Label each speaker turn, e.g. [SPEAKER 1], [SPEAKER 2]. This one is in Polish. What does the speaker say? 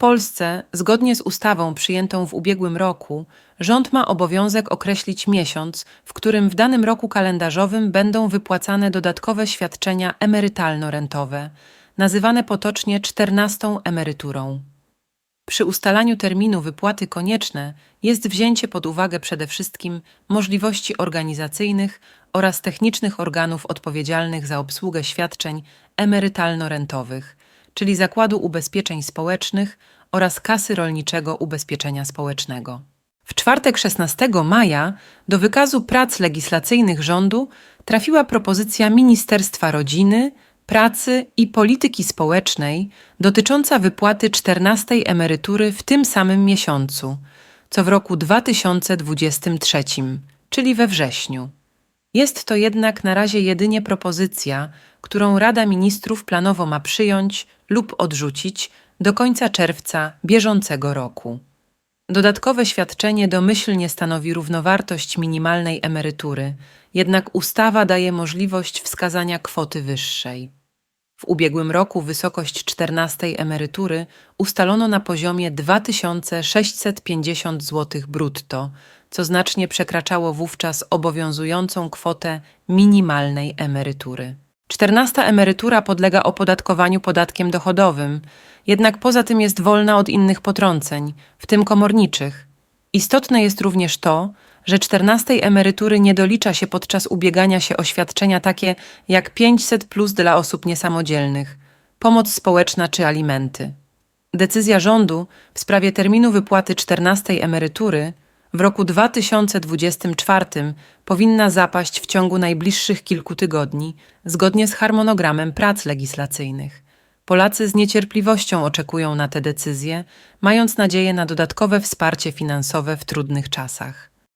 [SPEAKER 1] Polsce, zgodnie z ustawą przyjętą w ubiegłym roku, rząd ma obowiązek określić miesiąc, w którym w danym roku kalendarzowym będą wypłacane dodatkowe świadczenia emerytalno-rentowe, nazywane potocznie czternastą emeryturą. Przy ustalaniu terminu wypłaty konieczne jest wzięcie pod uwagę przede wszystkim możliwości organizacyjnych oraz technicznych organów odpowiedzialnych za obsługę świadczeń emerytalno-rentowych, czyli Zakładu Ubezpieczeń Społecznych oraz Kasy Rolniczego Ubezpieczenia Społecznego. W czwartek 16 maja do wykazu prac legislacyjnych rządu trafiła propozycja Ministerstwa Rodziny, Pracy i Polityki Społecznej dotycząca wypłaty 14 emerytury w tym samym miesiącu, co w roku 2023, czyli we wrześniu. Jest to jednak na razie jedynie propozycja, którą Rada Ministrów planowo ma przyjąć lub odrzucić do końca czerwca bieżącego roku. Dodatkowe świadczenie domyślnie stanowi równowartość minimalnej emerytury, jednak ustawa daje możliwość wskazania kwoty wyższej. W ubiegłym roku wysokość 14 emerytury ustalono na poziomie 2650 zł brutto, co znacznie przekraczało wówczas obowiązującą kwotę minimalnej emerytury. 14 emerytura podlega opodatkowaniu podatkiem dochodowym, jednak poza tym jest wolna od innych potrąceń, w tym komorniczych. Istotne jest również to, że 14 emerytury nie dolicza się podczas ubiegania się o świadczenia takie jak 500 plus dla osób niesamodzielnych, pomoc społeczna czy alimenty. Decyzja rządu w sprawie terminu wypłaty 14 emerytury w roku 2024 powinna zapaść w ciągu najbliższych kilku tygodni, zgodnie z harmonogramem prac legislacyjnych. Polacy z niecierpliwością oczekują na te decyzje, mając nadzieję na dodatkowe wsparcie finansowe w trudnych czasach.